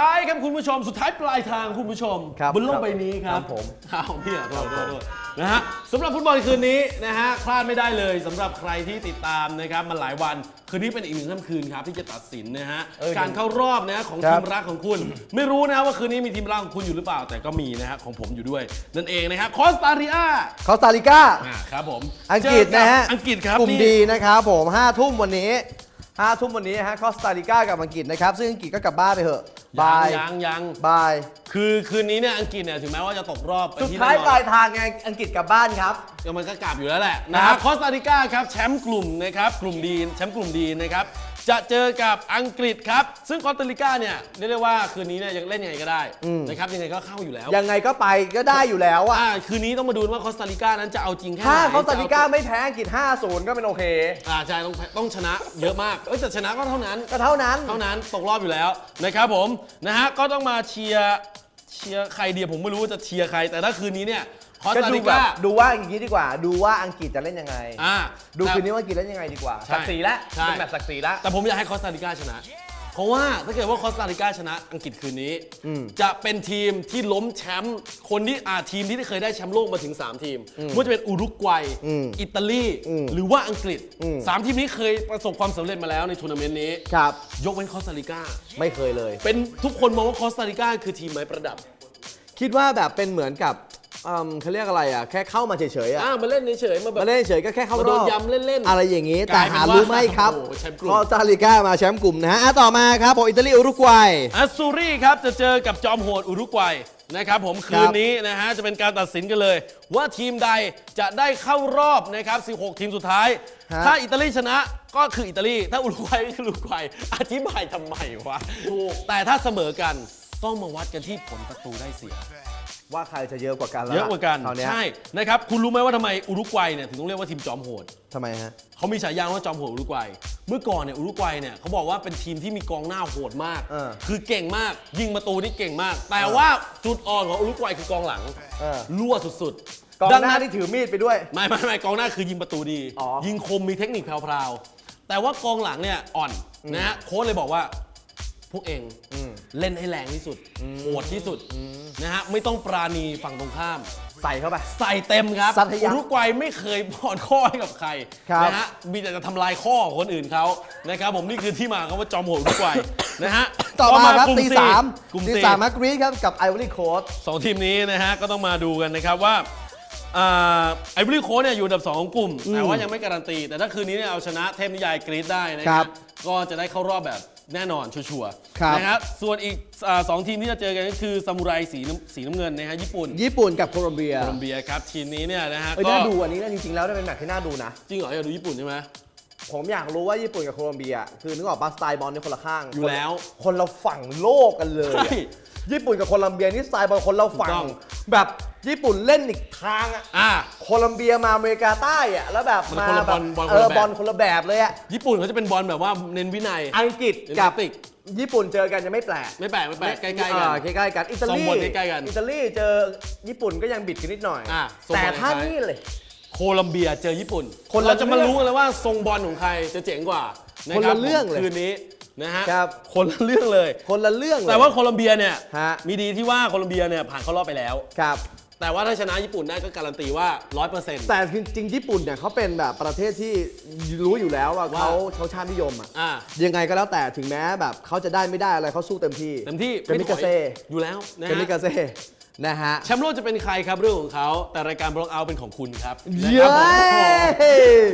ท้ายครับคุณผู้ชม สุดท้ายปลายทางคุณผู้ชมครับบนโลกใบนี้ครัครับบผมอ้าวพี่อะโทษโทษโทษนะฮะสำหรับฟุตบอลคืนนี้นะฮะพลาดไม่ได้เลยสำหรับใครที่ติดตามนะครับมาหลายวันคืนนี้เป็นอีกหนึ่งค่ำคืนครับที่จะตัดสินนะฮะเออการเข้ารอบนะฮะของครัทีบ มรักของคุณ ไม่รู้นะว่าคืนนี้มีทีมรักของคุณอยู่หรือเปล่าแต่ก็มีนะฮะของผมอยู่ด้วย นั่นเองนะครับคอสตาริอาคอสตาริกา อ่าครับผมอังกฤษนะฮะเจอกับอังกฤษครับกลุ่มนี่ ดีนะครับผม5ทุ่มวันนี้5ทุ่มวันนี้ฮะคอสตาริกากับอังกฤษนะครับ ซึ่งอังกฤษก็กลับบ้านไปเถอะ บาย ยังยังบาย คือคืนนี้เนี่ยอังกฤษเนี่ยถึงแม้ว่าจะตกรอบไปสุดที่ท้ายแน่นอนปลายทางไงอังกฤษกลับบ้านครับก็มันก็กลับอยู่แล้วแหละนะคครัรับบคอสตาริกาครับแชมป์กลุ่มนะครับกลุ่มดีแชมป์กลุ่มดีนะครับ จะเจอกับอังกฤษครับ ซึ่งคอสตาริกาเนี่ยเรียกได้ว่าคืนนี้เนี่ยยังเล่นยังไงก็ได้นะครับยังไงก็เข้าอยู่แล้วยังไงก็ไปก็ได้อยู่แล้วอะอ่าคืนนี้ต้องมาดูว่าคอสตาริกานั้นจะเอาจริงแค่ไหนถ้าคอสตาริกาจะเไม่แพ้อังกฤษ5-0 ก็เป็นโอเค อ่าใช่ต้องต้องชนะเยอะมากเอ้ยแต่ชนะก็เท่านั้น ก็เท่านั้น เท่านั้นตกรอบอยู่แล้วนะครับผมนะฮะก็ต้องมาเชียร์เชียร์ใครเดียวผมไม่รู้ว่าจะเชียร์ใคร แต่ถ้าคืนนี้เนี่ย คอสก็ตาดูริแบกา บดูว่าอย่างนี้ดีกว่า ดูว่าอังกฤษจะเล่นยังไง อ่าดูแต่คืนนี้ว่าอังกฤษเล่นยังไงดีกว่าใช่ศักดิ์ศรีแล้วใช่ เป็นแบบศักดิ์ศรีแล้วแต่ผมอยากให้คอสตาริกาชนะ เพราะว่าถ้าเกิดว่าคอสตาริกาชนะอังกฤษคืนนี้อืมจะเป็นทีมที่ล้มแชมป์คนที่อาทีมที่เคยได้แชมป์โลกมาถึง 3 ทีมไม่ว่าจะเป็นอุรุกวัยอืมอิตาลีอืมหรือว่าอังกฤษอืมสามทีมนี้เคยประสบความสำเร็จมาแล้วในทัวร์นาเมนต์นี้ ครับ ยกเว้นคอสตาริกา ไม่เคยเลย เป็นทุกคนมองว่าคอสตาริกาคือทีมไม้ประดับ คิดว่าแบบเป็นเหมือนกับ อืมเขาเรียกอะไรอะ แค่เข้ามาเฉยๆอะอ่ามาเล่นเฉยๆมาแบบมาเล่นเฉยๆก็แค่เข้ารมาโดอนบยำเล่นๆ อะไรอย่างนี้กแต่ลายเป็นหาว่ารู้ไหมครับโอ้โหแชมป์กลุ่ม คอสตาริกามาแชมป์กลุ่มนะฮะอะต่อมาครับผมอิตาลีอุรุกวัย อัสซูรีครับจะเจอกับจอมโหดอุรุกวัยนะครับผมคืนนี้นะฮะจะเป็นการตัดสินกันเลย ว่าทีมใดจะได้เข้ารอบนะครับ 16 ทีมสุดท้าย ฮะ ถ้าอิตาลีชนะก็คืออิตาลีถ้าอุรุกวัยก็คืออุรุกวัยอธิบายทำไมวะแต่ถ้าเสมอกันต้องมาวัดกันที่ผลประตูได้เสีย ว่าใครจะเยอะกว่ากันแล้วเยอะกว่ากัน คราวเนี้ยใช่นะครับคุณรู้ไหมว่าทำไมอุรุกวัยเนี่ยถึงต้องเรียกว่าทีมจอมโหดทำไมฮะ เขามีฉายาว่าจอมโหดอุรุกวัย เมื่อก่อนเนี่ยอุรุกวัยเนี่ยเขาบอกว่าเป็นทีมที่มีกองหน้าโหดมาก เออคือเก่งมากยิงประตูนี่เก่งมาก แต่ว่าจุดอ่อนของอุรุกวัยคือกองหลังเออ รั่วสุดกองดัหน้าที่ถือมีดไปด้วย ไม่ไม่ไม่กองหน้าคือยิงประตูดี อ๋อ ยิงคมมีเทคนิคแพรวๆแต่ว่ากองหลังเนี่ยอ่อนนะฮะโค้ชเลยบอกว่า พวกเองเล่นให้แรงที่สุดโหดที่สุดนะฮะไม่ต้องปราณีฝั่งตรงข้าม ใส่เข้าไป ใส่เต็มครับซัดให้ยับอุรุกวัยไม่เคยผ่อนข้อให้กับใครครับนะฮะมีแต่จะทำลายข้อของคนอื่นเขานะครับผมนี่คือที่มาของว่าจอมโหดอุรุกวัยนะฮะต่อมาครับกลุ่ตีสี่สามกลุ่มตีสี่สามมากรีดครับกับไอวอรี่โค้ดสองทีมนี้นะฮะก็ต้องมาดูกันนะครับว่าไอ้บริโคเนี่ยอยู่อันดับ 2 ของกลุ่ม แต่ว่ายังไม่การันตี แต่ถ้าคืนนี้เนี่ยเอาชนะเทพนิยายกรีดได้นะคครัรับบก็จะได้เข้ารอบแบบ แน่นอนชัวร์ครับๆนะครับ ส่วนอีกอ่าสองทีมที่จะเจอกันก็คือซามูไรสีน้ำสีน้ำเงินนะฮะญี่ปุ่นญี่ปุ่นกับโคลอมเบียโคลอมเบียครับทีมนี้เนี่ยนะฮะเอ้ยก็น่าดูอันนี้นะจริงๆแล้วเนี่ยเป็นแมตช์ที่น่าดูนะ จริงเหรออยากดูญี่ปุ่นใช่ไหม ผมอยากรู้ว่าญี่ปุ่นกับโคลอมเบีย คือนึกออกปะสไตล์บอลนี่คนละข้างอยู่แล้วคนละฝั่งโลกกันเลยอะใช่ญี่ปุ่นกับโคลอมเบียนี่สไตล์บอลคนละฝั่ถูกงต้อง แบบ ญี่ปุ่นเล่นอีกทางอะอ่า โคลอมเบียมาอเมริกาใต้อะแล้วแบบมันมาคนละแบบบอลบอลเอคนอละแบบบอลคนละแบบเลยอะญี่ปุ่นเขาจะเป็นบอลแบบว่าเน้นวินัย อังกฤษเน้นกับแทคติกญี่ปุ่นเจอกันจะไม่แปลกไม่แปลกไม่แปลกใกล้ๆกัน อ่าใกล้ๆกันอิตาทรงลีบอลใกล้ๆกันอิตาลีเจอญี่ปุ่นก็ยังบิดกันนิดหน่อยอ่าทรงบอลแต่ถ้าคล้ายๆ นี่เลย โคลอมเบียเจอญี่ปุ่นคนละเราจะมาเรื่องรู้กันเลยว่าทรงบอลของใครจะเจ๋งกว่านะคนครัละเรื่องเลยคืนนี้นะฮะครับ คนละเรื่องเลย คนละเรื่องเลย แต่ว่าโคลอมเบียเนี่ยฮะ มีดีที่ว่าโคลอมเบียเนี่ยผ่านเข้ารอบไปแล้ว ครับ แต่ว่าถ้าชนะญี่ปุ่นได้ก็การันตีว่า 100%แต่จริงๆญี่ปุ่นเนี่ยเขาเป็นแบบประเทศที่รู้อยู่แล้วว่าว่าเขาเขาชาตินิยมอะอ่า ยังไงก็แล้วแต่ถึงแม้แบบเขาจะได้ไม่ได้อะไรเขาสู้เต็มที่เต็มที่เกมิกาเซ่ไม่ถอยอยู่แล้วนะเกมิฮะกาเซ่ นะฮะ แชมป์โลกจะเป็นใครครับเรื่องของเขา แต่รายการบล็อกเอาเป็นของคุณครับนะเย้ครับผม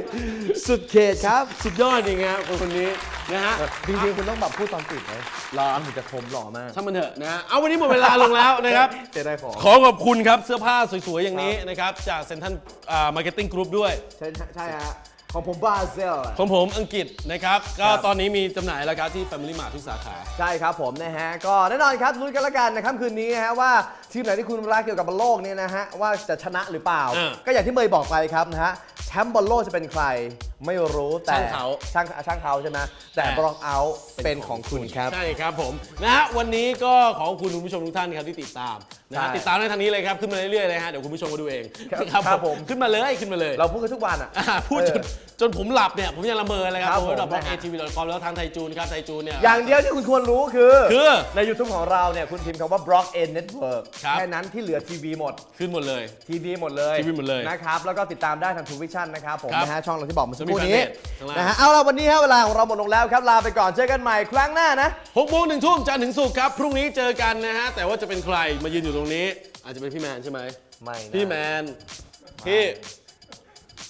สุดเขตครับ สุดยอดจริงครับคนคนนี้นะฮะจริงๆ คุณต้องแบบพูดตอนปิดไหมรอถึงจะคมหล่อมากช่างมันเถอะนะฮะเอาวันนี้หมดเวลาลงแล้วนะครับ เจะได้ของขอขอบคุณครับเสื้อผ้าสวยๆอย่างนี้นะครับ จากเซนทันมาร์เก็ตติ้งกรุ๊ปด้วย ใช่ใช่ฮะ ของผมบราเซลของผมอังกฤษนะครับ ก็ครับตอนนี้มีจำหน่ายแล้วครับที่ Family Mart ทุกสาขา ใช่ครับผมนะฮะ ก็แน่นอนครับลุ้นกันละกันนะครับคืนนี้นะฮะว่าทีมไหนที่คุณรักเกี่ยวกับบอลโลกเนี่ยนะฮะว่าจะชนะหรือเปล่า อ่าก็อย่างที่เมย์บอกไปครับนะฮะแชมป์บอลโลกจะเป็นใคร ไม่รู้แต่ช่างเขาช่างช่างเขาใช่ไหมแต่แต่ บล็อกเอาท์เป็นของคุณครับ ใช่ครับผมนะฮะวันนี้ก็ขอบคุณคุณผู้ชมทุกท่านครับที่ติดตามนะฮะใช่ติดตามได้ทางนี้เลยครับ ขึ้นมาเรื่อยๆเลยฮะเดี๋ยวคุณผู้ชมมาดูเองครับครับครับผผมมขึ้นมาเลยขึ้นมาเลยเราพูดกันทุกวันอะ อ่าพูดจนเออจนผมหลับเนี่ยผมยังละเมอเลยครับครับผมดอทผมเอทีวีดอทคอมแล้วทางไทยจูนครับไทยจูนเนี่ย อย่างเดียวที่คุณควรรู้คือ คือ ใน YouTube ของเราเนี่ย คุณพิมพ์คำว่า Block N Network ครับ แค่นั้นที่เหลือทีวีหมด ขึ้นหมดเลย ทีวีหมดเลยทีวีหมดเลยนะครับ แล้วก็ติดตามได้ทางทูวิชั่นนะครับ ผมครับนะฮะ ช่องเราที่บอกเมื่อสักครู่จะมีนี้แฟนเพจข้างล่าง นะฮะ เอาละวันนี้ฮะเวลาของเราหมดลงแล้วครับ ลาไปก่อน เจอกันใหม่ครั้งหน้านะ หกโมงหนึ่งทุ่มจันทร์ถึงศุกร์ครับ พรุ่งนี้เจอกันนะฮะ แต่ว่าจะเป็นใครมายืนอยู่ตรงนี้อาจจะเป็นพี่แมนใช่ไหมไม่นะพี่แมนพี่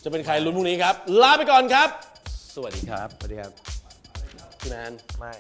จะเป็นใครลุ้นพรุ่งนี้ครับ ลาไปก่อนครับ สวัสดีครับ สวัสดีครับ พี่แมน ไม่